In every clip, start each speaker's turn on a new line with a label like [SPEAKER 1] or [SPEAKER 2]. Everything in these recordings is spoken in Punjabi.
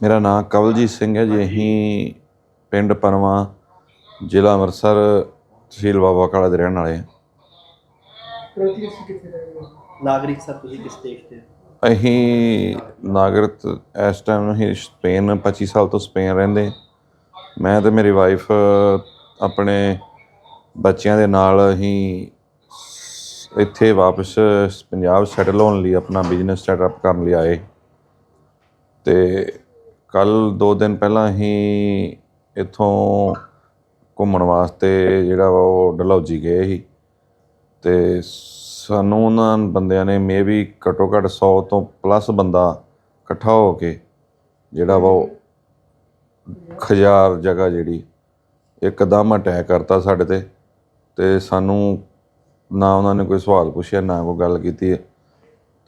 [SPEAKER 1] ਮੇਰਾ ਨਾਮ ਕਵਲਜੀਤ ਸਿੰਘ ਹੈ ਜੀ। ਅਸੀਂ ਪਿੰਡ ਪਨਵਾ ਜ਼ਿਲ੍ਹਾ ਅੰਮ੍ਰਿਤਸਰ ਤਹਿਸੀਲ ਬਾਬਾ ਕਾਲਾ ਦੇ ਰਹਿਣ ਵਾਲੇ ਹਾਂ।
[SPEAKER 2] ਪ੍ਰਤੀ ਅਸੀਂ ਕਿੱਥੇ ਰਹਿ ਰਹੇ ਹਾਂ?
[SPEAKER 3] ਨਾਗਰਿਕ ਸਰ ਤੁਸੀਂ ਕਿਸ ਦੇਸ਼ ਦੇ
[SPEAKER 1] ਅਸੀਂ ਨਾਗਰਿਕ ਇਸ ਟਾਈਮ ਅਸੀਂ ਸਪੇਨ 25 ਸਾਲ ਤੋਂ ਸਪੇਨ ਰਹਿੰਦੇ ਮੈਂ ਤੇ ਮੇਰੀ ਵਾਈਫ ਆਪਣੇ ਬੱਚਿਆਂ ਦੇ ਨਾਲ ਅਸੀਂ ਇੱਥੇ ਵਾਪਸ ਪੰਜਾਬ ਸੈਟਲ ਹੋਣ ਲਈ ਆਪਣਾ ਬਿਜ਼ਨਸ ਸੈਟਅਪ ਕਰਨ ਲਈ ਆਏ। ਤੇ ਕੱਲ ਦੋ ਦਿਨ ਪਹਿਲਾਂ ਹੀ ਇੱਥੋਂ ਘੁੰਮਣ ਵਾਸਤੇ ਜਿਹੜਾ ਵਾ ਉਹ ਡਲਹੌਜੀ ਗਏ ਸੀ ਤੇ ਸਾਨੂੰ ਉਹਨਾਂ ਬੰਦਿਆਂ ਨੇ ਮੇ ਵੀ ਘੱਟੋ ਘੱਟ 100 ਤੋਂ ਪਲੱਸ ਬੰਦਾ ਇਕੱਠਾ ਹੋ ਕੇ ਜਿਹੜਾ ਵਾ ਉਹ ਖਜਾਰ ਜਗ੍ਹਾ ਜਿਹੜੀ ਇੱਕਦਮ ਅਟੈਕ ਕਰਤਾ ਸਾਡੇ ਤੇ ਤੇ ਸਾਨੂੰ ਨਾ ਉਹਨਾਂ ਨੇ ਕੋਈ ਸਵਾਲ ਪੁੱਛਿਆ, ਨਾ ਕੋਈ ਗੱਲ ਕੀਤੀ।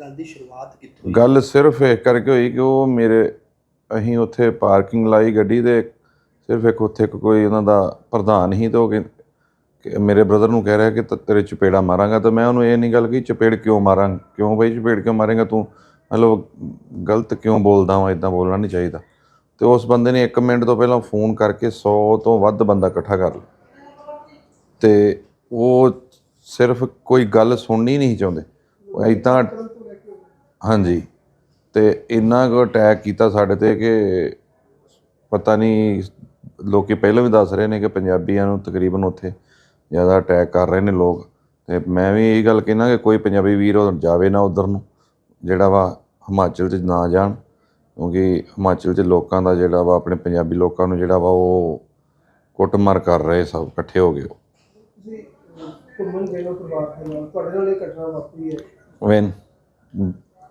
[SPEAKER 3] ਗੱਲ ਦੀ ਸ਼ੁਰੂਆਤ ਕਿੱਥੋਂ ਹੋਈ?
[SPEAKER 1] ਗੱਲ ਸਿਰਫ ਇਹ ਕਰਕੇ ਹੋਈ ਕਿ ਉਹ ਮੇਰੇ, ਅਸੀਂ ਉੱਥੇ ਪਾਰਕਿੰਗ ਲਾਈ ਗੱਡੀ ਦੇ, ਸਿਰਫ ਇੱਕ ਉੱਥੇ ਇੱਕ ਕੋਈ ਉਹਨਾਂ ਦਾ ਪ੍ਰਧਾਨ ਹੀ ਤੇ ਉਹ ਕਹਿੰ- ਕਿ ਮੇਰੇ ਬ੍ਰਦਰ ਨੂੰ ਕਹਿ ਰਿਹਾ ਕਿ ਤ- ਤੇਰੇ ਚਪੇੜਾ ਮਾਰਾਂਗਾ ਤਾਂ ਮੈਂ ਉਹਨੂੰ ਇਹ ਨਹੀਂ ਗੱਲ ਕਹੀ, ਚਪੇੜ ਕਿਉਂ ਮਾਰਾਂ ਕਿਉਂ ਬਈ ਚਪੇੜ ਕਿਉਂ ਮਾਰੇਗਾ ਤੂੰ? ਮਤਲਬ ਗਲਤ ਕਿਉਂ ਬੋਲਦਾ ਵਾਂ ਇਦਾਂ ਬੋਲਣਾ ਨਹੀਂ ਚਾਹੀਦਾ। ਤੇ ਉਸ ਬੰਦੇ ਨੇ 1 ਮਿੰਟ ਤੋਂ ਪਹਿਲਾਂ ਫੋਨ ਕਰਕੇ 100 ਤੋਂ ਵੱਧ ਬੰਦਾ ਇਕੱਠਾ ਕਰ ਲਿਆ। ਤੇ ਉਹ ਸਿਰਫ ਕੋਈ ਗੱਲ ਸੁਣਨੀ ਨਹੀਂ ਚਾਹੁੰਦੇ। ਉਹ ਇਦਾਂ ਹਾਂਜੀ। ਤੇ ਇੰਨਾ ਕੁ ਅਟੈਕ ਕੀਤਾ ਸਾਡੇ ਤੇ ਕਿ ਪਤਾ ਨਹੀਂ ਲੋਕੀ ਪਹਿਲਾਂ ਵੀ ਦੱਸ ਰਹੇ ਨੇ ਕਿ ਪੰਜਾਬੀਆਂ ਨੂੰ ਤਕਰੀਬਨ ਉੱਥੇ ਜ਼ਿਆਦਾ ਅਟੈਕ ਕਰ ਰਹੇ ਨੇ ਲੋਕ। ਤੇ ਮੈਂ ਵੀ ਇਹ ਗੱਲ ਕਹਿਣਾ ਕਿ ਕੋਈ ਪੰਜਾਬੀ ਵੀਰ ਜਾਵੇ ਨਾ ਉਧਰ ਨੂੰ ਜਿਹੜਾ ਵਾ ਹਿਮਾਚਲ 'ਚ ਨਾ ਜਾਣ। ਕਿਉਂਕਿ ਹਿਮਾਚਲ 'ਚ ਲੋਕਾਂ ਦਾ ਜਿਹੜਾ ਵਾ ਆਪਣੇ ਪੰਜਾਬੀ ਲੋਕਾਂ ਨੂੰ ਜਿਹੜਾ ਵਾ ਉਹ ਕੁੱਟਮਾਰ ਕਰ ਰਹੇ ਸਭ ਇਕੱਠੇ ਹੋ ਗਏ
[SPEAKER 2] ਤੁਸੀਂ ਘੁੰਮਣ ਗਏ ਹੋ ਪਰਿਵਾਰ ਦੇ ਨਾਲ ਤੁਹਾਡੇ ਨਾਲ ਇਹ ਘਟਨਾ ਵਾਪਰੀ ਹੈ?
[SPEAKER 1] ਵੈਨ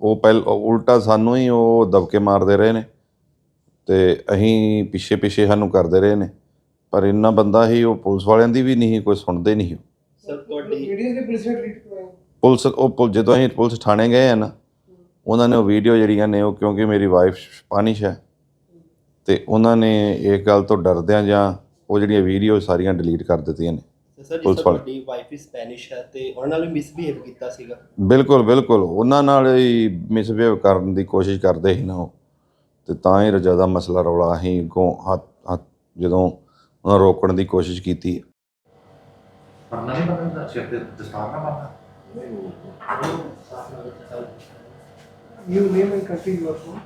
[SPEAKER 1] ਉਹ ਪਹਿਲ ਉਲਟਾ ਸਾਨੂੰ ਹੀ ਉਹ ਦਬਕੇ ਮਾਰਦੇ ਰਹੇ ਨੇ ਤੇ ਅਸੀਂ ਪਿੱਛੇ ਪਿੱਛੇ ਸਾਨੂੰ ਕਰਦੇ ਰਹੇ ਨੇ। ਪਰ ਇੰਨਾ ਬੰਦਾ ਹੀ ਉਹ ਪੁਲਿਸ ਵਾਲਿਆਂ ਦੀ ਵੀ ਨਹੀਂ ਕੋਈ ਸੁਣਦੇ ਨਹੀਂ
[SPEAKER 3] ਸਰ ਤੁਹਾਡੀ
[SPEAKER 2] ਵੀਡੀਓਜ਼ ਦੇ ਪੁਲਿਸ ਨੇ।
[SPEAKER 1] ਉਹ ਪੁਲ- ਜਦੋਂ ਅਸੀਂ ਪੁਲਿਸ ਥਾਣੇ ਗਏ ਆ ਨਾ ਉਹਨਾਂ ਨੇ ਉਹ ਵੀਡੀਓ ਜਿਹੜੀਆਂ ਨੇ ਉਹ ਕਿਉਂਕਿ ਮੇਰੀ ਵਾਈਫ ਸਪੈਨਿਸ਼ ਹੈ ਤੇ ਉਹਨਾਂ ਨੇ ਇਸ ਗੱਲ ਤੋਂ ਡਰਦਿਆਂ ਜਾਂ ਉਹ ਜਿਹੜੀਆਂ ਵੀਡੀਓ ਸਾਰੀਆਂ ਡਿਲੀਟ ਕਰ ਦਿੱਤੀਆਂ ਨੇ।
[SPEAKER 3] ਸਰ
[SPEAKER 1] ਵਾਲੇ।
[SPEAKER 3] ਤੁਹਾਡੀ ਵਾਈਫ ਹੀ ਸਪੈਨਿਸ਼ ਹੈ ਤੇ ਉਹਨਾਂ ਨਾਲ ਵੀ ਮਿਸਬੀਹੇਵ ਕੀਤਾ ਸੀਗਾ?
[SPEAKER 1] ਬਿਲਕੁਲ ਬਿਲਕੁਲ। ਉਹਨਾਂ ਨਾਲ ਹੀ ਮਿਸਬਿਹੇਵ ਕਰਨ ਦੀ ਕੋਸ਼ਿਸ਼ ਕਰਦੇ ਸੀ ਨਾ ਉਹ। ਤੇ ਤਾਂ ਹੀ ਜ਼ਿਆਦਾ ਮਸਲਾ ਰੌਲਾ ਅਸੀਂ ਅੱਗੋਂ ਹੱਥ ਜਦੋਂ ਉਹਨਾਂ ਰੋਕਣ ਦੀ ਕੋਸ਼ਿਸ਼ ਕੀਤੀ।
[SPEAKER 4] ਪਰਨਾ ਨਹੀਂ ਬੰਨਦਾ ਸਿਰ ਤੇ ਦਸਤਾਰ ਨਾ ਬੰਨਦਾ
[SPEAKER 2] you name and country you are from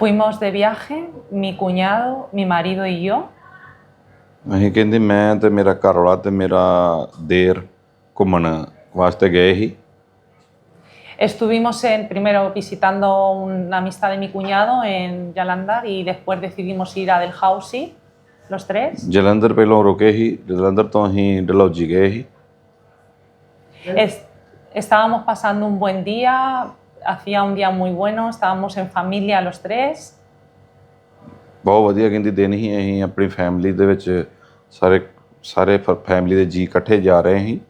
[SPEAKER 5] Fuimos de viaje, mi cuñado, mi marido y yo.
[SPEAKER 1] ਅਸੀਂ ਕਹਿੰਦੇ ਮੈਂ ਤੇ ਮੇਰਾ ਘਰ ਵਾਲਾ ਤੇ ਮੇਰਾ ਦੇਰ ਘੁੰਮਣ ਵਾਸਤੇ ਗਏ ਸੀ
[SPEAKER 5] Estuvimos en, primero visitando una amistad de mi cuñado en Yalandar y después decidimos ir a Delhousie, los tres.
[SPEAKER 1] Jalandhar ਪਹਿਲਾਂ ਰੁਕੇ ਸੀ ਜਲੰਧਰ ਤੋਂ ਅਸੀਂ ਡਲਹੌਜੀ ਗਏ ਸੀ
[SPEAKER 5] Es- estábamos pasando un buen día, hacía un día muy bueno, estábamos en familia los tres.
[SPEAKER 1] ਬਹੁਤ ਵਧੀਆ ਕਹਿੰਦੀ ਦਿਨ ਹੀ ਅਸੀਂ ਆਪਣੀ ਫੈਮਿਲੀ ਦੇ ਵਿੱਚ ਸਾਰੇ ਸਾਰੇ ਫੈਮਿਲੀ ਦੇ ਜੀ ਇਕੱਠੇ ਜਾ ਰਹੇ ਸੀ।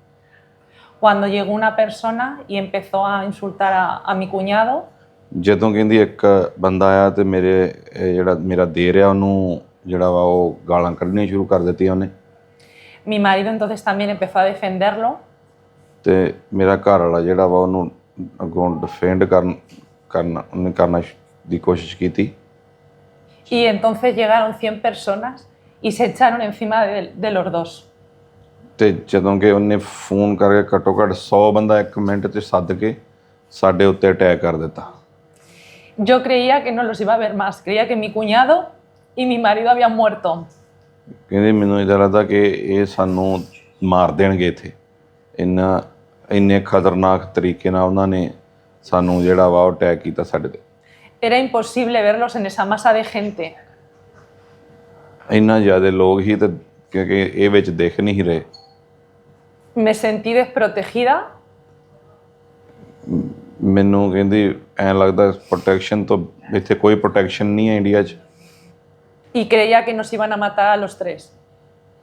[SPEAKER 5] Cuando llegó una persona y empezó a insultar a, a mi cuñado,
[SPEAKER 1] ਜਦੋਂ ਕਹਿੰਦੀ ਇੱਕ ਬੰਦਾ ਆਇਆ ਤੇ ਮੇਰੇ ਇਹ ਜਿਹੜਾ ਮੇਰਾ ਦੇਰ ਆ ਉਹਨੂੰ ਜਿਹੜਾ ਵਾ ਉਹ ਗਾਲਾਂ ਕੱਢਣੀਆਂ ਸ਼ੁਰੂ ਕਰ ਦਿੱਤੀਆਂ ਉਹਨੇ।
[SPEAKER 5] mi marido entonces también empezó a defenderlo.
[SPEAKER 1] ਤੇ ਮੇਰਾ ਘਰ ਵਾਲਾ ਜਿਹੜਾ ਵਾ ਉਹਨੂੰ ਅੱਗੋਂ ਡਿਫੈਂਡ ਕਰਨ ਕਰਨਾ ਉਹਨੇ ਕਰਨਾ ਸ਼- ਦੀ ਕੋਸ਼ਿਸ਼ ਕੀਤੀ।
[SPEAKER 5] y entonces llegaron 100 personas y se echaron encima de, de los dos.
[SPEAKER 1] ਤੇ ਜਦੋਂ ਕਿ ਉਹਨੇ ਫੋਨ ਕਰਕੇ ਘੱਟੋ ਘੱਟ 100 ਬੰਦਾ ਇੱਕ ਮਿੰਟ 'ਚ ਸੱਦ ਕੇ ਸਾਡੇ ਉੱਤੇ ਅਟੈਕ ਕਰ ਦਿੱਤਾ
[SPEAKER 5] Yo creía que no los iba a ver más, creía que mi cuñado y mi marido habían muerto.
[SPEAKER 1] ਕਹਿੰਦੇ ਮੈਨੂੰ ਇਦਾਂ ਲੱਗਦਾ ਕਿ ਇਹ ਸਾਨੂੰ ਮਾਰ ਦੇਣਗੇ ਇੱਥੇ ਇੰਨਾ ਇੰਨੇ ਖਤਰਨਾਕ ਤਰੀਕੇ ਨਾਲ ਉਹਨਾਂ ਨੇ ਸਾਨੂੰ ਜਿਹੜਾ ਵਾ ਉਹ ਅਟੈਕ ਕੀਤਾ ਸਾਡੇ ਤੇ
[SPEAKER 5] Era imposible verlos en esa masa de gente.
[SPEAKER 1] ਇੰਨਾ ਜ਼ਿਆਦਾ ਲੋਕ ਹੀ ਤੇ ਕਿਉਂਕਿ ਇਹ ਵਿੱਚ ਦਿਖ ਨਹੀਂ ਰਹੇ
[SPEAKER 5] Me sentí desprotegida
[SPEAKER 1] ਮੈਨੂੰ ਕਹਿੰਦੀ ਐਂ ਲੱਗਦਾ ਪ੍ਰੋਟੈਕਸ਼ਨ ਤੋਂ ਇੱਥੇ ਕੋਈ ਪ੍ਰੋਟੈਕਸ਼ਨ ਨਹੀਂ ਹੈ ਇੰਡੀਆ 'ਚ
[SPEAKER 5] y creía que nos iban a matar a los tres.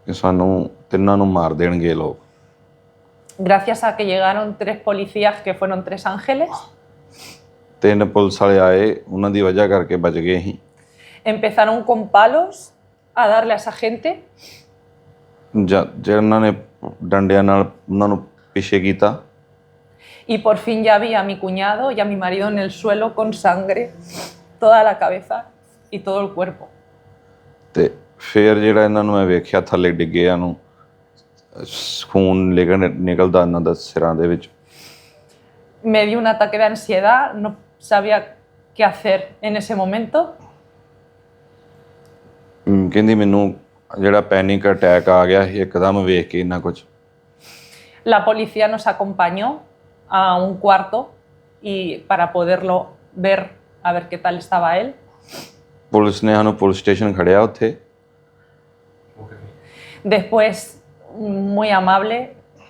[SPEAKER 1] ਕਿ ਸਾਨੂੰ ਤਿੰਨਾਂ ਨੂੰ ਮਾਰ ਦੇਣਗੇ ਇਹ ਲੋਕ
[SPEAKER 5] Gracias a que llegaron tres policías que fueron tres ángeles,
[SPEAKER 1] ਤਿੰਨ ਪੁਲਿਸ ਵਾਲੇ ਆਏ ਉਹਨਾਂ ਦੀ ਵਜ੍ਹਾ ਕਰਕੇ ਬਚ ਗਏ ਅਸੀਂ
[SPEAKER 5] empezaron con palos a darle a esa gente
[SPEAKER 1] ਜਾਂ ਜਿਹਨਾਂ ਨੇ ਡੰਡਿਆਂ ਨਾਲ ਉਹਨਾਂ ਨੂੰ ਪਿੱਛੇ ਕੀਤਾ
[SPEAKER 5] y por fin ya vi a mi cuñado y a mi marido en el suelo con sangre, toda la cabeza y todo el cuerpo.
[SPEAKER 1] ਤੇ ਫਿਰ ਜਿਹੜਾ ਇਹਨਾਂ ਨੂੰ ਮੈਂ ਵੇਖਿਆ ਥੱਲੇ ਡਿੱਗਿਆਂ ਨੂੰ ਸ- ਖੂਨ ਨਿਕਲ ਨਿਕਲਦਾ ਇਹਨਾਂ ਦਾ ਸਿਰਾਂ ਦੇ ਵਿੱਚ
[SPEAKER 5] Me dio un ataque de ansiedad, no sabía qué hacer en ese momento.
[SPEAKER 1] ਹਮ, ਕਹਿੰਦੀ ਮੈਨੂੰ ਜਿਹੜਾ ਪੈਨਿਕ ਅਟੈਕ ਆ ਗਿਆ ਸੀ ਇੱਕਦਮ ਵੇਖ ਕੇ ਇੰਨਾ ਕੁਝ
[SPEAKER 5] La policía nos acompañó a un cuarto y para poderlo ver, a ver qué tal estaba él.
[SPEAKER 1] Police ਨੇ ਸਾਨੂੰ ਪੁਲਿਸ ਸਟੇਸ਼ਨ ਖੜਿਆ ਉੱਥੇ
[SPEAKER 5] Después, muy amable,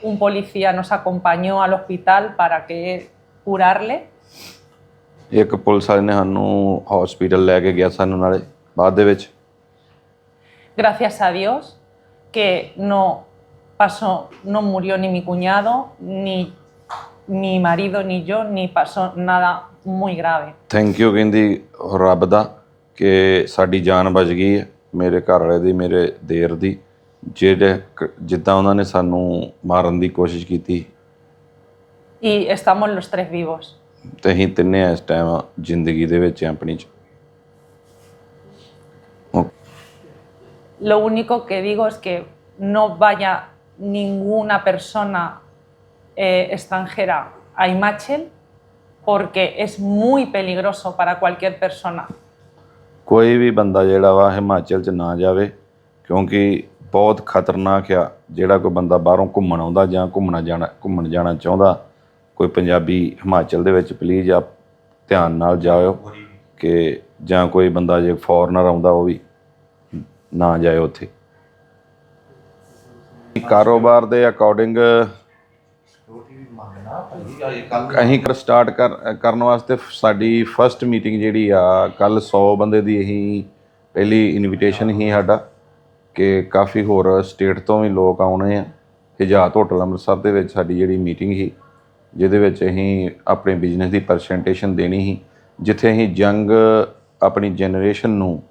[SPEAKER 5] un policía nos acompañó al hospital para que curarle.
[SPEAKER 1] ਇੱਕ ਪੁਲਿਸ ਵਾਲੇ ਨੇ ਸਾਨੂੰ ਹਸਪੀਟਲ ਲੈ ਕੇ ਗਿਆ ਸਾਨੂੰ ਨਾਲੇ ਬਾਅਦ ਦੇ ਵਿੱਚ
[SPEAKER 5] Gracias a Dios que no pasó, no murió ni mi cuñado, ni mi marido, ni yo, ni pasó nada muy grave.
[SPEAKER 1] Thank you ਕਹਿੰਦੀ ਰੱਬ ਦਾ ਕਿ ਸਾਡੀ ਜਾਨ ਬਚ ਗਈ ਹੈ ਮੇਰੇ ਘਰ ਵਾਲੇ ਦੀ ਮੇਰੇ ਦੇਰ ਦੀ ਜਿਹੜੇ ਕ- ਜਿੱਦਾਂ ਉਹਨਾਂ ਨੇ ਸਾਨੂੰ ਮਾਰਨ ਦੀ ਕੋਸ਼ਿਸ਼ ਕੀਤੀ
[SPEAKER 5] Y estamos los tres vivos.
[SPEAKER 1] ਤੇ ਅਸੀਂ ਤਿੰਨੇ ਇਸ ਟਾਈਮ ਜ਼ਿੰਦਗੀ ਦੇ ਵਿੱਚ ਹਾਂ ਆਪਣੀ ਚ
[SPEAKER 5] Lo único que digo es que no vaya ninguna persona eh, extranjera a Imachel porque es muy peligroso para cualquier persona.
[SPEAKER 1] ਕੋਈ ਵੀ ਬੰਦਾ ਜਿਹੜਾ ਵਾ ਹਿਮਾਚਲ ਚ ਨਾ ਜਾਵੇ ਕਿਉਂਕਿ ਬਹੁਤ ਖਤਰਨਾਕ ਆ ਜਿਹੜਾ ਕੋਈ ਬੰਦਾ ਬਾਹਰੋਂ ਘੁੰਮਣ ਆਉਂਦਾ ਜਾਂ ਘੁੰਮਣਾ ਜਾਣਾ ਘੁੰਮਣ ਜਾਣਾ ਚਾਹੁੰਦਾ ਕੋਈ ਪੰਜਾਬੀ ਹਿਮਾਚਲ ਦੇ ਵਿੱਚ ਪਲੀਜ਼ ਆਪ ਧਿਆਨ ਨਾਲ ਜਾਇਓ ਕਿ ਜਾਂ ਕੋਈ ਬੰਦਾ ਜੇ ਫੋਰਨਰ ਆਉਂਦਾ ਉਹ ਵੀ ਨਾ ਜਾਏ ਉੱਥੇ। ਕਾਰੋਬਾਰ ਦੇ ਅਕੋਰਡਿੰਗ ਅਸੀਂ ਕਰ ਸਟਾਰਟ ਕਰ, ਕਰਨ ਵਾਸਤੇ ਸਾਡੀ ਫਰਸਟ ਮੀਟਿੰਗ ਜਿਹੜੀ ਆ, ਕੱਲ 100 ਬੰਦੇ ਦੀ ਅਸੀਂ ਪਹਿਲੀ ਇਨਵੀਟੇਸ਼ਨ ਹੀ ਸਾਡਾ ਕਿ ਕਾਫੀ ਹੋਰ ਸਟੇਟ ਤੋਂ ਵੀ ਲੋਕ ਆਉਣੇ ਆ। ਹਿਜਾਤ ਹੋਟਲ ਅੰਮ੍ਰਿਤਸਰ ਦੇ ਵਿੱਚ ਸਾਡੀ ਜਿਹੜੀ ਮੀਟਿੰਗ ਸੀ। ਜਿਹਦੇ ਵਿੱਚ ਅਸੀਂ ਆਪਣੇ ਬਿਜ਼ਨਸ ਦੀ ਪ੍ਰੈਜੈਂਟੇਸ਼ਨ ਦੇਣੀ ਸੀ, ਜਿੱਥੇ ਅਸੀਂ ਯੰਗ ਆਪਣੀ ਜਨਰੇਸ਼ਨ ਨੂੰ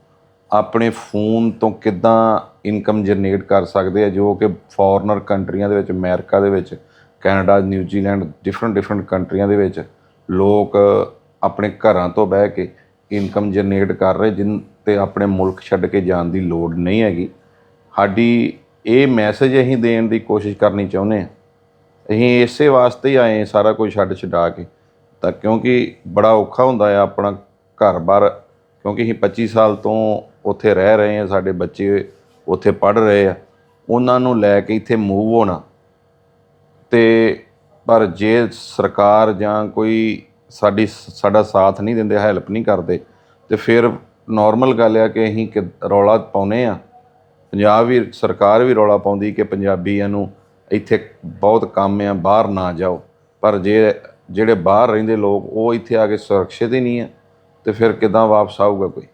[SPEAKER 1] ਆਪਣੇ ਫੋਨ ਤੋਂ ਕਿੱਦਾਂ ਇਨਕਮ ਜਨਰੇਟ ਕਰ ਸਕਦੇ ਆ, ਜੋ ਕਿ ਫੋਰਨਰ ਕੰਟਰੀਆਂ ਦੇ ਵਿੱਚ, ਅਮਰੀਕਾ ਦੇ ਵਿੱਚ, ਕੈਨੇਡਾ ਨਿਊਜ਼ੀਲੈਂਡ ਡਿਫਰੈਂਟ ਡਿਫਰੈਂਟ ਕੰਟਰੀਆਂ ਦੇ ਵਿੱਚ ਲੋਕ ਆਪਣੇ ਘਰਾਂ ਤੋਂ ਬਹਿ ਕੇ ਇਨਕਮ ਜਨਰੇਟ ਕਰ ਰਹੇ, ਜਿਨ ਤੇ ਆਪਣੇ ਮੁਲਕ ਛੱਡ ਕੇ ਜਾਣ ਦੀ ਲੋੜ ਨਹੀਂ ਹੈਗੀ। ਸਾਡੀ ਇਹ ਮੈਸੇਜ ਅਸੀਂ ਦੇਣ ਦੀ ਕੋਸ਼ਿਸ਼ ਕਰਨੀ ਚਾਹੁੰਦੇ ਹਾਂ। ਅਸੀਂ ਇਸੇ ਵਾਸਤੇ ਹੀ ਆਏ ਹਾਂ ਸਾਰਾ ਕੁਝ ਛੱਡ ਛਡਾ ਕੇ। ਤਾਂ ਕਿਉਂਕਿ ਬੜਾ ਔਖਾ ਹੁੰਦਾ ਆ ਆਪਣਾ ਘਰ-ਬਾਰ, ਕਿਉਂਕਿ ਅਸੀਂ 25 ਸਾਲ ਤੋਂ ਉੱਥੇ ਰਹਿ ਰਹੇ ਹਾਂ, ਸਾਡੇ ਬੱਚੇ ਉੱਥੇ ਪੜ੍ਹ ਰਹੇ ਆ। ਉਹਨਾਂ ਨੂੰ ਲੈ ਕੇ ਇੱਥੇ ਮੂਵ ਹੋਣਾ। ਤੇ ਪਰ ਜੇ ਸਰਕਾਰ ਜਾਂ ਕੋਈ ਸਾਡੀ, ਸਾਡਾ ਸਾਥ ਨਹੀਂ ਦਿੰਦੇ ਹੈਲਪ ਨਹੀਂ ਕਰਦੇ, ਤੇ ਫਿਰ ਨਾਰਮਲ ਗੱਲ ਆ ਕਿ ਅਸੀਂ ਕਿ ਰੌਲਾ ਪਾਉਨੇ ਆ। ਪੰਜਾਬ ਵੀ, ਸਰਕਾਰ ਵੀ ਰੌਲਾ ਪਾਉਂਦੀ ਕਿ ਪੰਜਾਬੀਆਂ ਨੂੰ ਇੱਥੇ ਬਹੁਤ ਕੰਮ ਆ, ਬਾਹਰ ਨਾ ਜਾਓ। ਪਰ ਜੇ ਜਿਹੜੇ ਬਾਹਰ ਰਹਿੰਦੇ ਲੋਕ, ਉਹ ਇੱਥੇ ਆ ਕੇ ਸੁਰੱਖਿਅਤ ਹੀ ਨਹੀਂ ਆ। ਤੇ ਫਿਰ ਕਿਦਾਂ ਵਾਪਸ ਆਊਗਾ ਕੋਈ?